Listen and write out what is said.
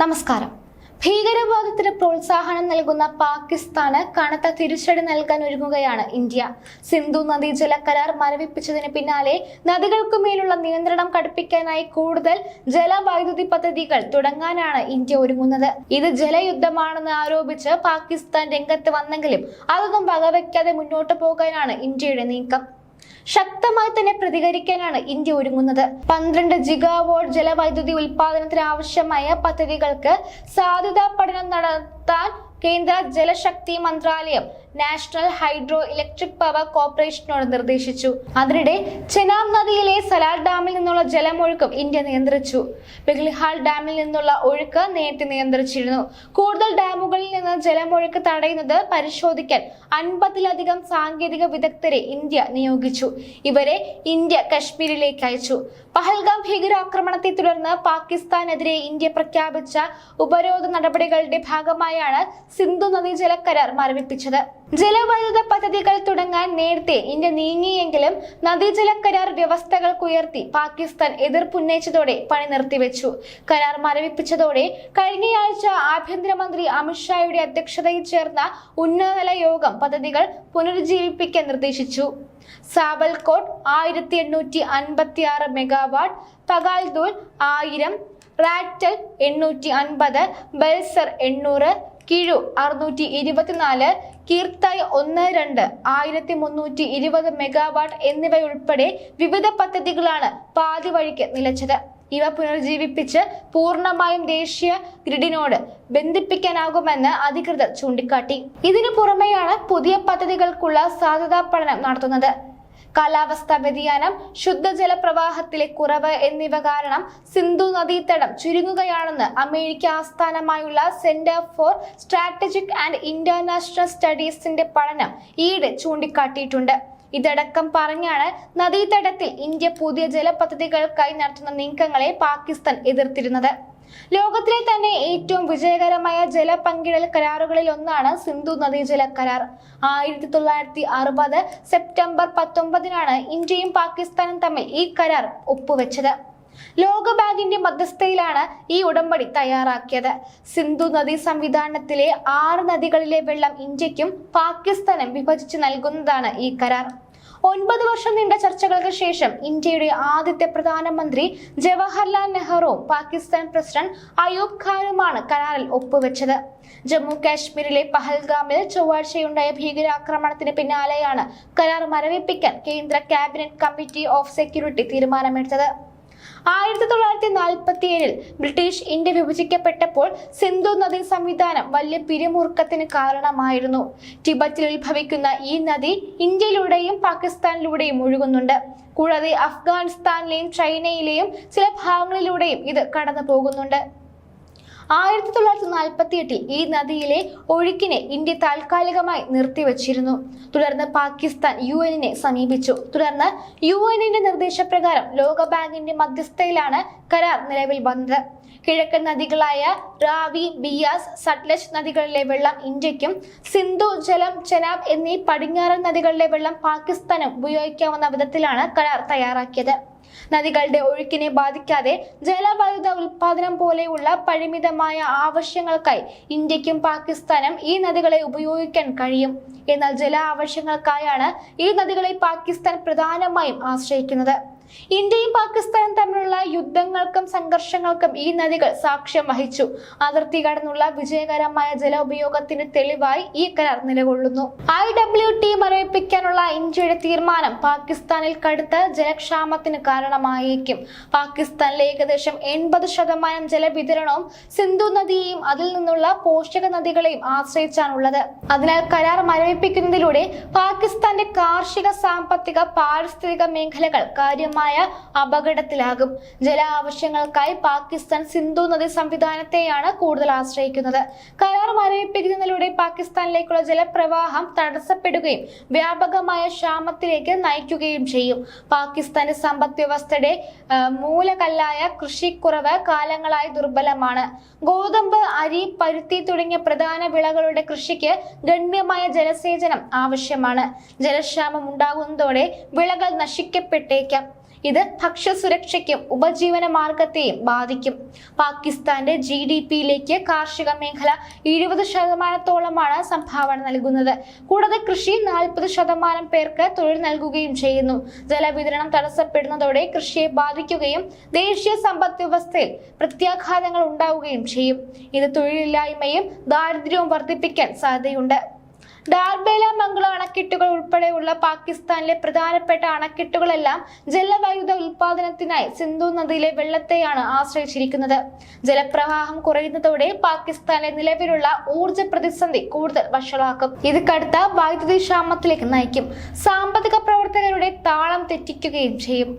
നമസ്കാരം. ഭീകരവാദത്തിന് പ്രോത്സാഹനം നൽകുന്ന പാകിസ്ഥാന് കനത്ത തിരിച്ചടി നൽകാൻ ഒരുങ്ങുകയാണ് ഇന്ത്യ. സിന്ധു നദീജല കരാർ മരവിപ്പിച്ചതിന് പിന്നാലെ നദികൾക്കു മേലുള്ള നിയന്ത്രണം കടുപ്പിക്കാനായി കൂടുതൽ ജലവൈദ്യുതി പദ്ധതികൾ തുടങ്ങാനാണ് ഇന്ത്യ ഒരുങ്ങുന്നത്. ഇത് ജലയുദ്ധമാണെന്ന് ആരോപിച്ച് പാകിസ്ഥാൻ രംഗത്ത് വന്നെങ്കിലും അതൊന്നും വകവയ്ക്കാതെ മുന്നോട്ടു പോകാനാണ് ഇന്ത്യയുടെ നീക്കം. ശക്തമായി തന്നെ പ്രതികരിക്കാനാണ് ഇന്ത്യ ഒരുങ്ങുന്നത്. പന്ത്രണ്ട് ജിഗാവോട്ട് ജലവൈദ്യുതി ഉൽപാദനത്തിന് ആവശ്യമായ പദ്ധതികൾക്ക് സാധ്യതാ പഠനം നടത്താൻ കേന്ദ്ര ജലശക്തി മന്ത്രാലയം നാഷണൽ ഹൈഡ്രോ ഇലക്ട്രിക് പവർ കോർപ്പറേഷനോട് നിർദ്ദേശിച്ചു. അതിനിടെ ചെനാബ് നദിയിലെ സലാൽ ഡാമിൽ നിന്നുള്ള ജലമൊഴുക്കും ഇന്ത്യ നിയന്ത്രിച്ചു. ബെഗ്ലിഹാൾ ഡാമിൽ നിന്നുള്ള ഒഴുക്ക് നേരത്തെ നിയന്ത്രിച്ചിരുന്നു. കൂടുതൽ ഡാമുകളിൽ നിന്ന് ജലമൊഴുക്ക് തടയുന്നത് പരിശോധിക്കാൻ അൻപതിലധികം സാങ്കേതിക വിദഗ്ധരെ ഇന്ത്യ നിയോഗിച്ചു. ഇവരെ ഇന്ത്യ കശ്മീരിലേക്ക് അയച്ചു. പഹൽഗാം ഭീകരാക്രമണത്തെ തുടർന്ന് പാകിസ്ഥാനെതിരെ ഇന്ത്യ പ്രഖ്യാപിച്ച ഉപരോധ നടപടികളുടെ ഭാഗമായാണ് സിന്ധു നദീജല കരാർ മരവിപ്പിച്ചത്. ജലവൈദ്യുത പദ്ധതികൾ തുടങ്ങാൻ നേരത്തെ ഇന്ത്യ നീങ്ങിയെങ്കിലും നദീജല കരാർ വ്യവസ്ഥകൾക്കുയർത്തി പാകിസ്ഥാൻ എതിർപ്പുന്നയിച്ചതോടെ പണി നിർത്തിവെച്ചു. കരാർ മരവിപ്പിച്ചതോടെ കഴിഞ്ഞയാഴ്ച ആഭ്യന്തരമന്ത്രി അമിത്ഷായുടെ അധ്യക്ഷതയിൽ ചേർന്ന ഉന്നതതല യോഗം പദ്ധതികൾ പുനരുജ്ജീവിപ്പിക്കാൻ നിർദ്ദേശിച്ചു. സാബൽകോട്ട് ആയിരത്തി എണ്ണൂറ്റി അൻപത്തി ആറ് മെഗാവാട്ട് പകാൽദൂൽ ആയിരം റാറ്റൽ എണ്ണൂറ്റി അൻപത് ബൽസർ എണ്ണൂറ് കിഴു അറുന്നൂറ്റി ഇരുപത്തിനാല് കീർത്തായ് ഒന്ന് രണ്ട് ആയിരത്തി മുന്നൂറ്റി ഇരുപത് മെഗാവാട്ട് എന്നിവയുൾപ്പെടെ വിവിധ പദ്ധതികളാണ് പാതി വഴിക്ക് നിലച്ചത്. ഇവ പുനർജീവിപ്പിച്ച് പൂർണമായും ദേശീയ ഗ്രിഡിനോട് ബന്ധിപ്പിക്കാനാകുമെന്ന് അധികൃതർ ചൂണ്ടിക്കാട്ടി. ഇതിനു പുറമെയാണ് പുതിയ പദ്ധതികൾക്കുള്ള സാധ്യതാ പഠനം നടത്തുന്നത്. കാലാവസ്ഥാ വ്യതിയാനം ശുദ്ധജല പ്രവാഹത്തിലെ കുറവ് എന്നിവ കാരണം സിന്ധു നദീതടം ചുരുങ്ങുകയാണെന്ന് അമേരിക്ക ആസ്ഥാനമായുള്ള centre for strategic and international സ്റ്റഡീസിന്റെ പഠനം ഈയിടെ ചൂണ്ടിക്കാട്ടിയിട്ടുണ്ട്. ഇതടക്കം പറഞ്ഞാണ് നദീതടത്തിൽ ഇന്ത്യ പുതിയ ജലപദ്ധതികൾക്കായി നടത്തുന്ന നീക്കങ്ങളെ പാകിസ്ഥാൻ എതിർത്തിരുന്നത്. ലോകത്തിലെ തന്നെ ഏറ്റവും വിജയകരമായ ജല പങ്കിടൽ കരാറുകളിൽ ഒന്നാണ് സിന്ധു നദീജല കരാർ. ആയിരത്തി തൊള്ളായിരത്തി അറുപത് സെപ്റ്റംബർ പത്തൊമ്പതിനാണ് ഇന്ത്യയും പാകിസ്ഥാനും തമ്മിൽ ഈ കരാർ ഒപ്പുവെച്ചത്. ലോകബാങ്കിന്റെ മധ്യസ്ഥയിലാണ് ഈ ഉടമ്പടി തയ്യാറാക്കിയത്. സിന്ധു നദീ സംവിധാനത്തിലെ ആറ് നദികളിലെ വെള്ളം ഇന്ത്യക്കും പാകിസ്ഥാനും വിഭജിച്ച് നൽകുന്നതാണ് ഈ കരാർ. ഒൻപത് വർഷം നീണ്ട ചർച്ചകൾക്ക് ശേഷം ഇന്ത്യയുടെ ആദ്യത്തെ പ്രധാനമന്ത്രി ജവഹർലാൽ നെഹ്റുവും പാകിസ്ഥാൻ പ്രസിഡന്റ് അയൂബ് ഖാനുമാണ് കരാറിൽ ഒപ്പുവെച്ചത്. ജമ്മു കാശ്മീരിലെ പഹൽഗാമിൽ ചൊവ്വാഴ്ചയുണ്ടായ ഭീകരാക്രമണത്തിന് പിന്നാലെയാണ് കരാർ മരവിപ്പിക്കാൻ കേന്ദ്ര ക്യാബിനറ്റ് കമ്മിറ്റി ഓഫ് സെക്യൂരിറ്റി തീരുമാനമെടുത്തത്. ആയിരത്തി തൊള്ളായിരത്തി നാൽപ്പത്തി ഏഴിൽ ബ്രിട്ടീഷ് ഇന്ത്യ വിഭജിക്കപ്പെട്ടപ്പോൾ സിന്ധു നദീ സംവിധാനം വലിയ പിരിമുറുക്കത്തിന് കാരണമായിരുന്നു. ടിബറ്റിൽ ഉത്ഭവിക്കുന്ന ഈ നദി ഇന്ത്യയിലൂടെയും പാകിസ്ഥാനിലൂടെയും ഒഴുകുന്നുണ്ട്. കൂടാതെ അഫ്ഗാനിസ്ഥാനിലെയും ചൈനയിലെയും ചില ഭാഗങ്ങളിലൂടെയും ഇത് കടന്നു പോകുന്നുണ്ട് ആയിരത്തി തൊള്ളായിരത്തി നാൽപ്പത്തി എട്ടിൽ ഈ നദിയിലെ ഒഴുക്കിനെ ഇന്ത്യ താൽക്കാലികമായി നിർത്തിവച്ചിരുന്നു. തുടർന്ന് പാകിസ്ഥാൻ യു എനിനെ സമീപിച്ചു. തുടർന്ന് യു എന്നിന്റെ നിർദ്ദേശപ്രകാരം ലോകബാങ്കിന്റെ മധ്യസ്ഥയിലാണ് കരാർ നിലവിൽ വന്നത്. കിഴക്കൻ നദികളായ റാവി ബിയാസ് സട്ലജ് നദികളിലെ വെള്ളം ഇന്ത്യക്കും സിന്ധു ജലം ചെനാബ് എന്നീ പടിഞ്ഞാറൻ നദികളിലെ വെള്ളം പാകിസ്ഥാനും ഉപയോഗിക്കാവുന്ന വിധത്തിലാണ് കരാർ തയ്യാറാക്കിയത്. നദികളുടെ ഒഴുക്കിനെ ബാധിക്കാതെ ജലവൈദ്യുത ഉൽപാദനം പോലെയുള്ള പരിമിതമായ ആവശ്യങ്ങൾക്കായി ഇന്ത്യക്കും പാകിസ്ഥാനും ഈ നദികളെ ഉപയോഗിക്കാൻ കഴിയും. എന്നാൽ ജല ആവശ്യങ്ങൾക്കായാണ് ഈ നദികളെ പാകിസ്ഥാൻ പ്രധാനമായും ആശ്രയിക്കുന്നത്. ഇന്ത്യയും പാകിസ്ഥാനും തമ്മിലുള്ള യുദ്ധങ്ങൾക്കും സംഘർഷങ്ങൾക്കും ഈ നദികൾ സാക്ഷ്യം വഹിച്ചു. അതിർത്തി കടന്നുള്ള വിജയകരമായ ജല ഉപയോഗത്തിന് തെളിവായി ഈ കരാർ നിലകൊള്ളുന്നു. ഐ ഡബ്ല്യു ടി മരവിപ്പിക്കാനുള്ള ഇന്ത്യയുടെ തീരുമാനം പാകിസ്ഥാനിൽ കടുത്ത ജലക്ഷാമത്തിന് കാരണമായേക്കും. പാകിസ്ഥാനിലെ ഏകദേശം എൺപത് ശതമാനം ജലവിതരണവും സിന്ധു നദിയെയും അതിൽ നിന്നുള്ള പോഷക നദികളെയും ആശ്രയിച്ചാണുള്ളത്. അതിനാൽ കരാർ മരവിപ്പിക്കുന്നതിലൂടെ പാകിസ്ഥാന്റെ കാർഷിക സാമ്പത്തിക പാരിസ്ഥിതിക മേഖലകൾ കാര്യമായ അപകടത്തിലാകും. ജല ആവശ്യങ്ങൾക്കായി പാകിസ്ഥാൻ സിന്ധു നദി സംവിധാനത്തെയാണ് കൂടുതൽ ആശ്രയിക്കുന്നത്. കരാർ മരവിപ്പിക്കുന്നതിലൂടെ പാകിസ്ഥാനിലേക്കുള്ള ജലപ്രവാഹം തടസ്സപ്പെടുകയും വ്യാപകമായ ക്ഷാമത്തിലേക്ക് നയിക്കുകയും ചെയ്യും. പാകിസ്ഥാന്റെ സമ്പദ് വ്യവസ്ഥയുടെ മൂലകല്ലായ കൃഷിക്കുറവ് കാലങ്ങളായി ദുർബലമാണ്. ഗോതമ്പ് അരി പരുത്തി തുടങ്ങിയ പ്രധാന വിളകളുടെ കൃഷിക്ക് ഗണ്യമായ ജലസേചനം ആവശ്യമാണ്. ജലക്ഷാമം ഉണ്ടാകുന്നതോടെ വിളകൾ നശിക്കപ്പെട്ടേക്കാം. ഇത് ഭക്ഷ്യസുരക്ഷയ്ക്കും ഉപജീവന മാർഗത്തെയും ബാധിക്കും. പാകിസ്ഥാന്റെ ജി ഡി പിയിലേക്ക് കാർഷിക മേഖല എഴുപത് ശതമാനത്തോളമാണ് സംഭാവന നൽകുന്നത്. കൂടാതെ കൃഷി നാൽപ്പത് ശതമാനം പേർക്ക് തൊഴിൽ നൽകുകയും ചെയ്യുന്നു. ജലവിതരണം തടസ്സപ്പെടുന്നതോടെ കൃഷിയെ ബാധിക്കുകയും ദേശീയ സമ്പദ് വ്യവസ്ഥയിൽ പ്രത്യാഘാതങ്ങൾ ഉണ്ടാവുകയും ചെയ്യും. ഇത് തൊഴിലില്ലായ്മയും ദാരിദ്ര്യവും വർദ്ധിപ്പിക്കാൻ സാധ്യതയുണ്ട്. ഡാർബേല മംഗള അണക്കെട്ടുകൾ ഉൾപ്പെടെയുള്ള പാകിസ്ഥാനിലെ പ്രധാനപ്പെട്ട അണക്കെട്ടുകളെല്ലാം ജലവൈദ്യുത ഉൽപാദനത്തിനായി സിന്ധു നദിയിലെ വെള്ളത്തെയാണ് ആശ്രയിച്ചിരിക്കുന്നത്. ജലപ്രവാഹം കുറയുന്നതോടെ പാകിസ്ഥാനിലെ നിലവിലുള്ള ഊർജ പ്രതിസന്ധി കൂടുതൽ വഷളാക്കും. ഇത് കടുത്ത വൈദ്യുതി ക്ഷാമത്തിലേക്ക് നയിക്കും. സാമ്പത്തിക പ്രവർത്തകരുടെ താളം തെറ്റിക്കുകയും ചെയ്യും.